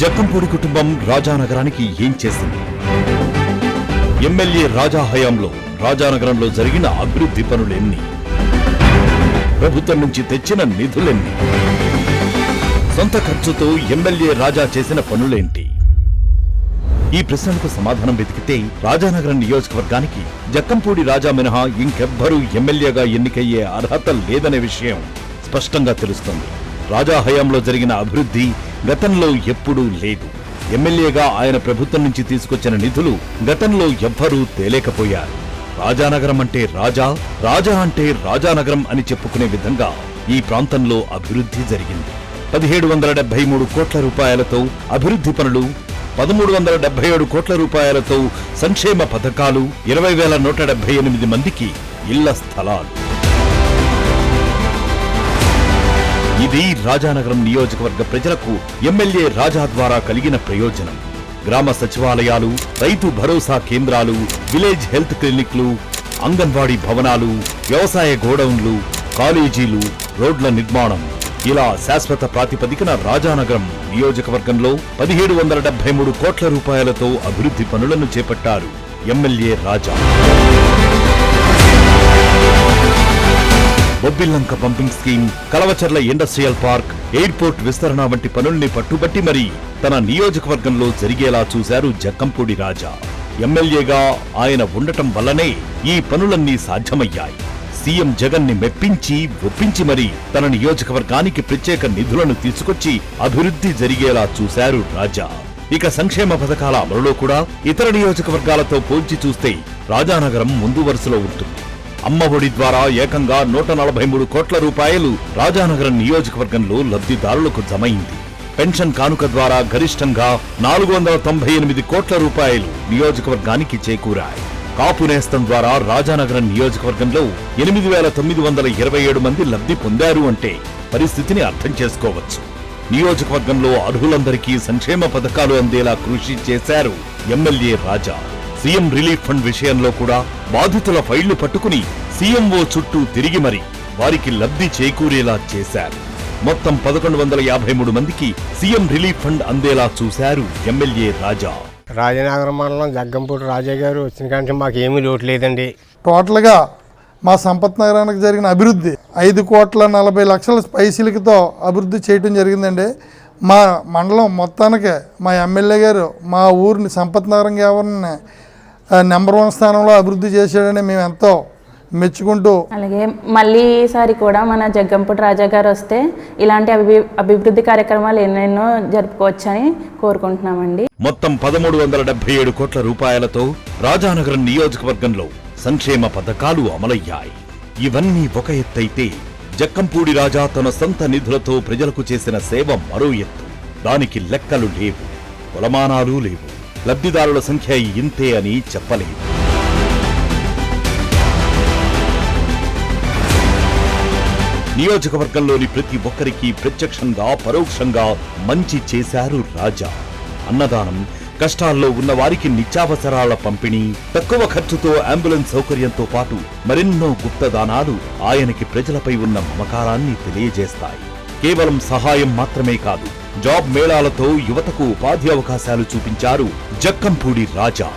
జక్కంపూడి కుటుంబం రాజానగరానికి ఏం చేసింది? ఎమ్మెల్యే రాజా హయాంలో రాజానగరంలో జరిగిన అభివృద్ధి పనులెన్ని? ప్రభుత్వం నుంచి తెచ్చిన నిధులెన్ని? సొంత ఖర్చుతో ఎమ్మెల్యే రాజా చేసిన పనులేంటి? ఈ ప్రశ్నలకు సమాధానం వెతికితే రాజానగరం నియోజకవర్గానికి జక్కంపూడి రాజా మినహా ఇంకెవ్వరూ ఎమ్మెల్యేగా ఎన్నికయ్యే అర్హత లేదనే విషయం స్పష్టంగా తెలుస్తుంది. రాజా హయాంలో జరిగిన అభివృద్ధి గతంలో ఎప్పుడూ లేదు. ఎమ్మెల్యేగా ఆయన ప్రభుత్వం నుంచి తీసుకొచ్చిన నిధులు గతంలో ఎవ్వరూ తేలేకపోయారు. రాజానగరం అంటే రాజా రాజా అంటే రాజానగరం అని చెప్పుకునే విధంగా ఈ ప్రాంతంలో అభివృద్ధి జరిగింది. పదిహేడు వందల డెబ్బై మూడు కోట్ల రూపాయలతో అభివృద్ధి పనులు పదమూడు వందల డెబ్బై ఏడు కోట్ల రూపాయలతో సంక్షేమ పథకాలు ఇరవై వేల నూట డెబ్బై ఎనిమిది మందికి ఇళ్ళ స్థలాలు. ఇది రాజానగరం నియోజకవర్గ ప్రజలకు ఎమ్మెల్యే రాజా ద్వారా కలిగిన ప్రయోజనం. గ్రామ సచివాలయాలు రైతు భరోసా కేంద్రాలు విలేజ్ హెల్త్ క్లినిక్లు అంగన్వాడీ భవనాలు వ్యవసాయ గోడౌన్లు కాలేజీలు రోడ్ల నిర్మాణం. ఇలా శాశ్వత ప్రాతిపదికన రాజానగరం నియోజకవర్గంలో పదిహేడు వందల డెబ్బై మూడు కోట్ల రూపాయలతో అభివృద్ధి పనులను చేపట్టారు MLA Raja. Bobbillanka pumping scheme Kalavacharla industrial park airport విస్తరణ వంటి పనుల్ని పట్టుబట్టి మరీ తన నియోజకవర్గంలో జరిగేలా చూశారు జక్కంపూడి రాజా. ఎమ్మెల్యేగా ఆయన ఉండటం వల్లనే ఈ పనులన్నీ సాధ్యమయ్యాయి. సీఎం జగన్ని మెప్పించి ఒప్పించి మరీ తన నియోజకవర్గానికి ప్రత్యేక నిధులను తీసుకొచ్చి అభివృద్ధి జరిగేలా చూశారు రాజా. ఇక సంక్షేమ పథకాల అమలులో కూడా ఇతర నియోజకవర్గాలతో పోల్చి చూస్తే రాజానగరం ముందు వరుసలో ఉంటుంది. అమ్మ ఒడి ద్వారా ఏకంగా నూట నలభై మూడు కోట్ల రూపాయలు రాజానగరం నియోజకవర్గంలో లబ్ధిదారులకు జమైంది. పెన్షన్ కానుక ద్వారా గరిష్టంగా నాలుగు వందల తొంభై ఎనిమిది కోట్ల రూపాయలు నియోజకవర్గానికి చేకూరాయి. కాపు నేస్తం ద్వారా రాజానగరం నియోజకవర్గంలో ఎనిమిది వేల తొమ్మిది వందల ఇరవై ఏడు మంది లబ్ధి పొందారు అంటే పరిస్థితిని అర్థం చేసుకోవచ్చు. నియోజకవర్గంలో అర్హులందరికీ సంక్షేమ పథకాలు అందేలా కృషి చేశారు MLA Raja. CM relief fund విషయంలో కూడా బాధితుల ఫైళ్ళు పట్టుకుని సీఎంఓ చుట్టూ తిరిగి మరి వారికి లబ్ధి చేకూరేలా చేశారు. మొత్తం పదకొండు వందల యాభై మూడు మందికి సీఎం రిలీఫ్ ఫండ్ అందేలా చూశారు ఎమ్మెల్యే రాజా. రాజనగరం మండలం జగ్గంపూడి రాజయ్య గారు వచ్చిన కంటే మాకు ఏమీ లోటు లేదండి. టోటల్గా మా సంపత్ నగరానికి జరిగిన అభివృద్ధి ఐదు కోట్ల నలభై లక్షల పైసలతో అభివృద్ధి చేయడం జరిగిందండి. మా మండలం మొత్తానికి మా ఎమ్మెల్యే గారు మా ఊరిని సంపత్ నగరం ఎవరిని నెంబర్ వన్ స్థానంలో అభివృద్ధి చేశాడని మేము ఎంతో మెచ్చుకుంటూ అలాగే మళ్ళీ ఈసారి కూడా మన జగ్గంపూడి రాజా గారు వస్తే ఇలాంటి అభి అభివృద్ధి కార్యక్రమాలు ఎన్నెన్నో జరుపుకోవచ్చని కోరుకుంటున్నామండి. మొత్తం పదమూడు వందల డెబ్బై ఏడు కోట్ల రూపాయలతో రాజానగరం నియోజకవర్గంలో సంక్షేమ పథకాలు అమలయ్యాయి. ఇవన్నీ ఒక ఎత్తైతే జక్కంపూడి రాజా తన సొంత నిధులతో ప్రజలకు చేసిన సేవ మరో ఎత్తు. దానికి లెక్కలు లేవు. కొలమానాలు లేవు. లబ్ధిదారుల సంఖ్య ఇంతే అని చెప్పలేదు. నియోజకవర్గంలోని ప్రతి ఒక్కరికి ప్రత్యక్షంగా పరోక్షంగా మంచి చేశారు రాజా. అన్నదానం కష్టాల్లో ఉన్న వారికి నిత్యావసరాల పంపిణీ తక్కువ ఖర్చుతో అంబులెన్స్ సౌకర్యంతో పాటు మరెన్నో గుప్తదానాలు ఆయనకి ప్రజలపై ఉన్న మమకారాన్ని తెలియజేస్తాయి. కేవలం సహాయం మాత్రమే కాదు జాబ్ మేళాలతో యువతకు ఉపాధి అవకాశాలు చూపించారు జక్కంపూడి రాజా.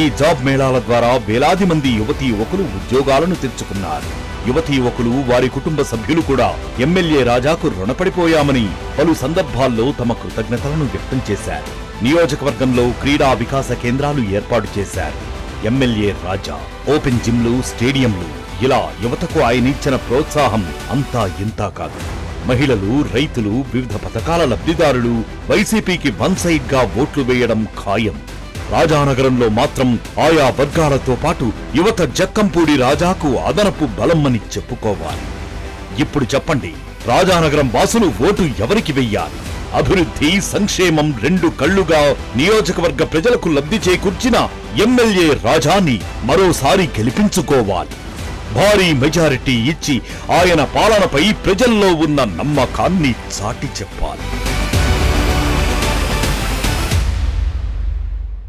ఈ జాబ్ మేళాల ద్వారా వేలాది మంది యువతీ యువకులు ఉద్యోగాలను తెచ్చుకున్నారు యువతీ యువకులు వారి కుటుంబ సభ్యులు కూడా ఎమ్మెల్యే రాజాకు రుణపడిపోయామని పలు సందర్భాల్లో తమ కృతజ్ఞతలను వ్యక్తం చేశారు. నియోజకవర్గంలో క్రీడా వికాస కేంద్రాలు ఏర్పాటు చేశారు. ఎమ్మెల్యే రాజా ఓపెన్ జిమ్లు స్టేడియంలు ఇలా యువతకు ఆయన ఇచ్చిన ప్రోత్సాహం అంతా ఇంతా కాదు. మహిళలు రైతులు వివిధ పథకాల లబ్ధిదారులు వైసీపీకి వన్ సైడ్గా ఓట్లు వేయడం ఖాయం. రాజానగరంలో మాత్రం ఆయా వర్గాలతో పాటు యువత జక్కంపూడి రాజాకు అదనపు బలమ్మని చెప్పుకోవాలి. ఇప్పుడు చెప్పండి రాజానగరం వాసులు ఓటు ఎవరికి వెయ్యాలి? అభివృద్ధి సంక్షేమం రెండు కళ్ళుగా నియోజకవర్గ ప్రజలకు లబ్ధి చేకూర్చిన ఎమ్మెల్యే రాజాని మరోసారి గెలిపించుకోవాలి. భారీ మెజారిటీ ఇచ్చి ఆయన పాలనపై ప్రజల్లో ఉన్న నమ్మకాన్ని చాటి చెప్పాలి.